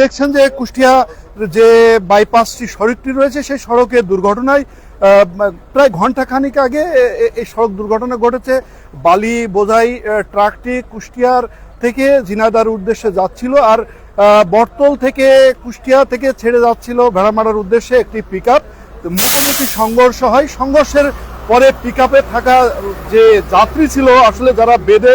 দেখছেন যে কুষ্টিয়া যে বাইপাসটি সড়কটি রয়েছে, সেই সড়কের দুর্ঘটনায় প্রায় ঘণ্টা খানিক আগে এই সড়ক দুর্ঘটনা ঘটেছে। বালি বোঝাই ট্রাকটি কুষ্টিয়ার থেকে জিনাদার উদ্দেশ্যে যাচ্ছিল আর বটতল থেকে কুষ্টিয়া থেকে ছেড়ে যাচ্ছিল ভেড়ামারার উদ্দেশ্যে একটি পিক আপ মুখোমুখি সংঘর্ষ হয়। সংঘর্ষের পরে পিক থাকা যে যাত্রী ছিল, আসলে যারা বেদে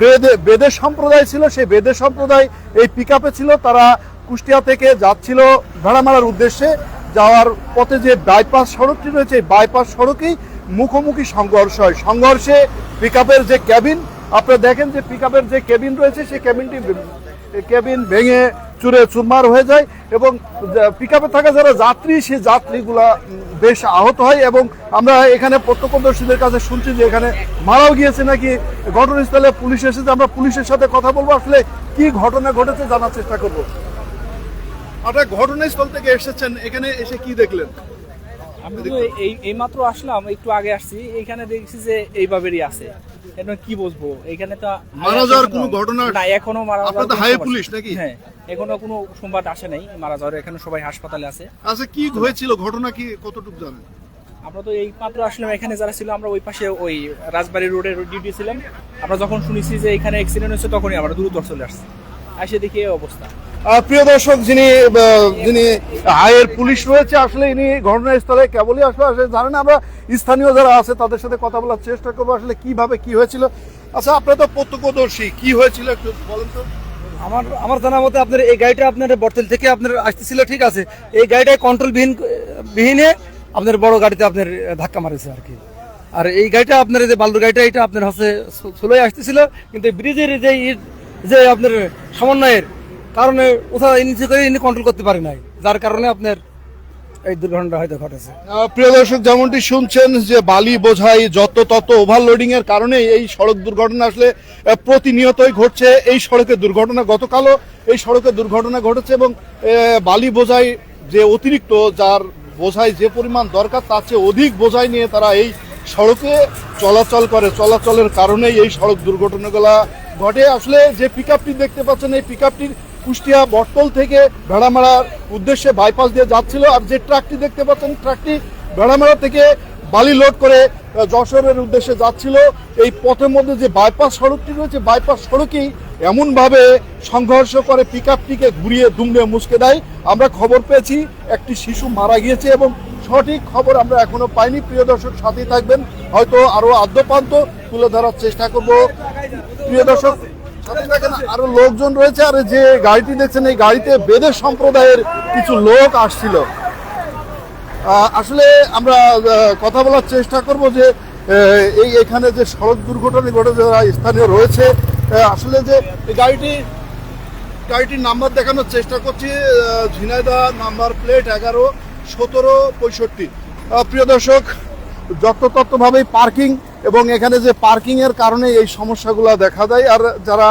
বেদে বেদে সম্প্রদায় ছিল, সেই বেদে সম্প্রদায় এই পিক ছিল। তারা কুষ্টিয়া থেকে যাচ্ছিল ভেড়ামারার উদ্দেশ্যে। যাওয়ার পথে যে বাইপাস সড়কটি রয়েছে বাইপাস সড়কেই মুখোমুখি সংঘর্ষ হয়। সংঘর্ষে পিক যে ক্যাবিন আপনারা দেখেন যে পিক যে কেবিন রয়েছে, সেই কেবিনটি কেবিন ভেঙে চুরে চুরমার হয়ে যায় এবং পিক থাকা যারা যাত্রী সেই যাত্রীগুলা বেশ আহত হয় এবং আমরা এখানে প্রত্যক্ষদর্শীদের কাছে শুনছি যে এখানে মারাও গিয়েছে নাকি। ঘটনাস্থলে পুলিশ এসেছে, আমরা পুলিশের সাথে কথা বলব। আসলে কি ঘটনা ঘটেছে জানার চেষ্টা করব। আপনার ঘটনাস্থল থেকে এসেছেন এখানে এসে কি দেখলেন? আমি তো এই এই মাত্র আসলাম একটু আগে আসছি এখানে দেখছি যে এইভাবেই আছে। এখন কি বলব এখানে তো মারা যাওয়ার কোনো ঘটনা না এখনও মারা তো যাওয়ার হাই পুলিশ নাকি? হ্যাঁ এখনও কোনো সংবাদ আসে নাই মারা যাওয়ার এখানে সবাই হাসপাতালে আছে। আচ্ছা কি হয়েছিল ঘটনা কি কতটুকু জানেন? আমরা তো এই মাত্র আসলাম এখানে যারা ছিল আমরা ওই পাশে ওই রাজবাড়ি রোডের ডিউটি ছিলাম। আমরা যখন শুনেছি যে এখানে অ্যাক্সিডেন্ট হচ্ছে তখনই আমরা দ্রুত চলে আসছি। আসে দেখি এই অবস্থা। প্রিয় দর্শক যিনি যিনি হাইয়ের পুলিশ রয়েছে আসলে ইনি ঘটনাস্থলে কেবলই আসলে আসলে জানেন আমরা স্থানীয় যারা আছে তাদের সাথে কথা বলার চেষ্টা করব আসলে কীভাবে কি হয়েছিল। আচ্ছা আপনারা তো প্রত্যক্ষদর্শী কি হয়েছিল একটু বলেন তো। আমার আমার জানা মতে আপনার এই গাড়িটা আপনার বর্তল থেকে আপনার আসতেছিল ঠিক আছে। এই গাড়িটা কন্ট্রোল বিহীন বিহীনে আপনার বড় গাড়িতে আপনার ধাক্কা মারেছে আর কি। আর এই গাড়িটা আপনার এই যে বালুর গাড়িটা এটা আপনার হচ্ছে স্লোই আসতেছিল কিন্তু ব্রিজের যে ই- যে আপনার সমন্বয়ের কারণে কোথাও নিচে করে ইনি কন্ট্রোল করতে পারে নাই, যার কারণে আপনার এই দুর্ঘটনাটা হয়তো ঘটেছে। প্রিয় দর্শক, যেমনটি শুনছেন যে বালি বোঝাই যত তত ওভারলোডিং এর কারণে এই সড়ক দুর্ঘটনা আসলে প্রতিনিয়তই ঘটছে। এই সড়কে দুর্ঘটনা গতকালও এই সড়কে দুর্ঘটনা ঘটেছে এবং বালি বোঝাই যে অতিরিক্ত, যার বোঝাই যে পরিমাণ দরকার, তার চেয়ে অধিক বোঝাই নিয়ে তারা এই সড়কে চলাচল করে, চলাচলের কারণেই এই সড়ক দুর্ঘটনাগুলা ঘটে। আসলে যে পিক দেখতে পাচ্ছেন, এই পিক কুষ্টিয়া বটতল থেকে ভেড়ামারার উদ্দেশ্যে বাইপাস দিয়ে যাচ্ছিল আর যে ট্রাকটি দেখতে পাচ্ছেন ট্রাকটি ভেড়ামারা থেকে বালি লোড করে যশোরের উদ্দেশ্যে যাচ্ছিল। এই পথের মধ্যে যে বাইপাস সড়কটি রয়েছে বাইপাস সড়কেই এমনভাবে সংঘর্ষ করে পিক ঘুরিয়ে, দুমড়ে মুচকে দেয়। আমরা খবর পেয়েছি, একটি শিশু মারা গিয়েছে এবং সঠিক খবর আমরা এখনও পাইনি। প্রিয় দর্শক সাথেই থাকবেন। হয়তো আরও আদ্যপান্ত তুলে ধরার চেষ্টা করব। প্রিয় দর্শক আরও লোকজন রয়েছে। আর যে গাড়িটি দেখছেন এই গাড়িতে বেদের সম্প্রদায়ের কিছু লোক আসছিল। আসলে আমরা কথা বলার চেষ্টা করব যে এই এখানে যে সড়ক দুর্ঘটনা ঘটেছে যারা স্থানীয় রয়েছে আসলে যে গাড়িটি গাড়িটির নাম্বার দেখানোর চেষ্টা করছি। আহ, ঝিনাইদহ নাম্বার প্লেট এগারো। সতেরো, পঁয়ষট্টি। প্রিয় দর্শক যত্রতত্ত্বভাবেই পার্কিং এবং এখানে যে পার্কিং এর কারণে এই সমস্যাগুলো দেখা দেয়, আর যারা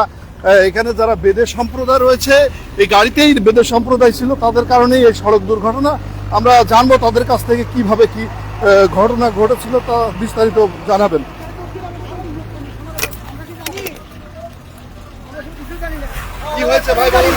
এখানে যারা বেদের সম্প্রদায় রয়েছে, এই গাড়িতেই বেদের সম্প্রদায় ছিল, তাদের কারণেই এই সড়ক দুর্ঘটনা। আমরা জানব তাদের কাছ থেকে কীভাবে কি ঘটনা ঘটেছিল তা বিস্তারিত জানাবেন। কি হয়েছে ভাই বলেন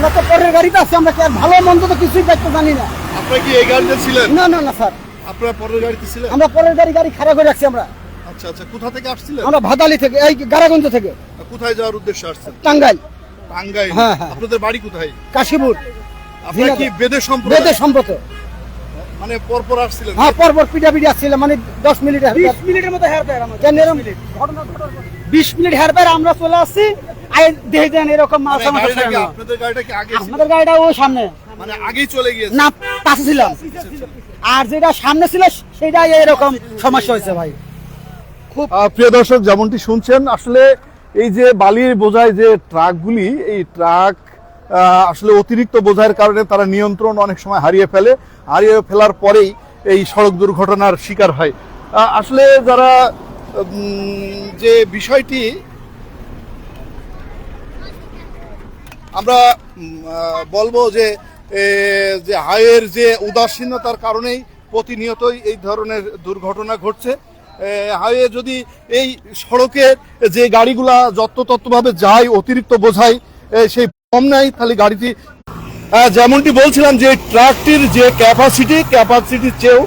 আমরা তো পরের গাড়িতে আছি আমরা কি আর ভালো মন্দ তো কিছুই দেখতে জানি না। আপনারা কি এই গাড়িতে ছিলেন? না না না স্যার। আপনারা পরের গাড়িতে ছিলেন? আমরা পরের গাড়ি গাড়ি খারাপ করে রাখছি আমরা। আচ্ছা আচ্ছা কোথা থেকে আসছিলেন? আমরা ভাদালি থেকে এই গারাগঞ্জ থেকে। কোথায় যাওয়ার উদ্দেশ্যে আসছেন? টাঙ্গাইল। টাঙ্গাইল। হ্যাঁ, হ্যাঁ। আপনাদের বাড়ি কোথায়? কাশীপুর। আপনারা কি বেদে সম্প্রদায়? বেদের সম্পর্ক মানে পরপর আসছিলেন? হ্যাঁ পরপর পিটা পিটি আসছিল মানে দশ মিনিট বিশ মিনিটের মতো হেয়ার পায় প্যার কেন এরকম বিশ মিনিট হেয়ার প্যার আমরা চলে আসছি দেখে দেন এরকম মাল সামাল গাড়িটা কি? সামনে। আপনাদের গাড়িটা কি আগে আমাদের গাড়িটা ওই সামনে। মানে আগেই চলে গিয়েছে? না পাশে ছিলাম আর যেটা সামনে ছিল সেটা এরকম সমস্যা হয়েছে ভাই। প্রিয় দর্শক যেমনটি শুনছেন আসলে এই যে বালির বোঝায় যে ট্রাকগুলি এই ট্রাক আসলে অতিরিক্ত বোঝাইয়ের কারণে তারা নিয়ন্ত্রণ অনেক সময় হারিয়ে ফেলে। হারিয়ে ফেলার পরেই এই সড়ক দুর্ঘটনার শিকার হয়। আসলে যারা যে বিষয়টি আমরা বলব যে যে হাইয়ের যে উদাসীনতার কারণেই প্রতিনিয়তই এই ধরনের দুর্ঘটনা ঘটছে। হাইওয়ে যদি এই সড়কে যে গাড়িগুলা যত্রতত্ত্বভাবে যায়, অতিরিক্ত বোঝায় সেই কম নাই, তাহলে গাড়িটি যেমনটি বলছিলাম যে ট্রাকটির যে ক্যাপাসিটি, ক্যাপাসিটির চেয়েও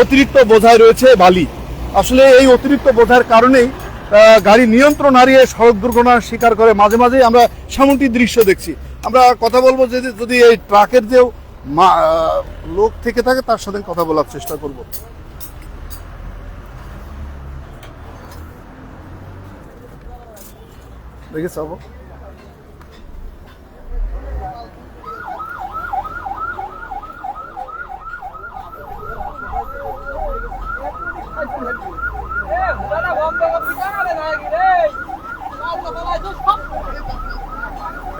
অতিরিক্ত বোঝায় রয়েছে বালি। আসলে এই অতিরিক্ত বোঝার কারণেই গাড়ি নিয়ন্ত্রণ হারিয়ে সড়ক দুর্ঘটনার শিকার করে মাঝে মাঝেই আমরা সেমনটি দৃশ্য দেখছি। আমরা কথা বলব যে যদি এই ট্রাকের যেও লোক থেকে থাকে, তার সাথে কথা বলার চেষ্টা করব। দেখেছ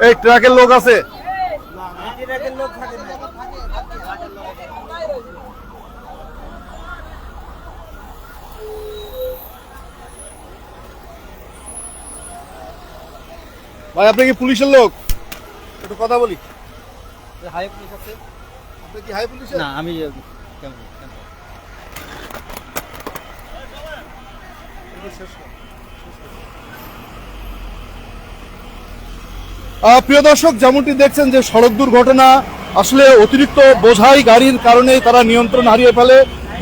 এই ট্রাকের লোক আছে। ভাই আপনি কি পুলিশের লোক? একটু কথা বলি। হাই পুলিশ আছে। আপনি কি হাই পুলিশের? না আমি আহ, প্রিয় দর্শক, যেমনটি দেখছেন যে সড়ক দুর্ঘটনা আসলে অতিরিক্ত বোঝাই গাড়ির কারণে তারা নিয়ন্ত্রণ হারিয়ে ফেলে।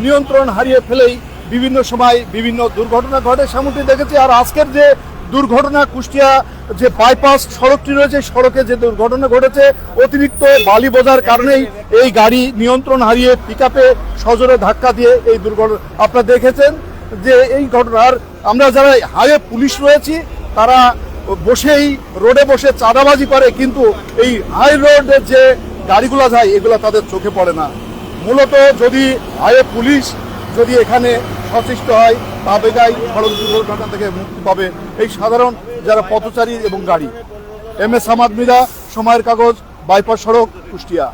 নিয়ন্ত্রণ হারিয়ে ফেলেই বিভিন্ন সময় বিভিন্ন দুর্ঘটনা ঘটে, সেমনটি দেখেছি। আর আজকের যে দুর্ঘটনা, কুষ্টিয়া যে বাইপাস সড়কটি রয়েছে সড়কে যে দুর্ঘটনা ঘটেছে, অতিরিক্ত বালি বোঝার কারণেই এই গাড়ি নিয়ন্ত্রণ হারিয়ে পিকআপে সজোরে ধাক্কা দিয়ে এই দুর্ঘটনা, আপনারা দেখেছেন যে এই ঘটনার, আমরা যারা হাইওয়ে পুলিশ রয়েছি, তারা বসেই, রোডে বসে চাঁদাবাজি করে, কিন্তু এই হাই রোডে যে গাড়িগুলো যায়, এগুলো তাদের চোখে পড়ে না। মূলত যদি হাইওয়ে পুলিশ যদি এখানে সচেষ্ট হয় তবে গাই সড়ক দুর্ঘটনা থেকে মুক্তি পাবে এই সাধারণ যারা পথচারী এবং গাড়ি। এম এস হামাদ মিরা সময়ের কাগজ বাইপাস সড়ক, কুষ্টিয়া।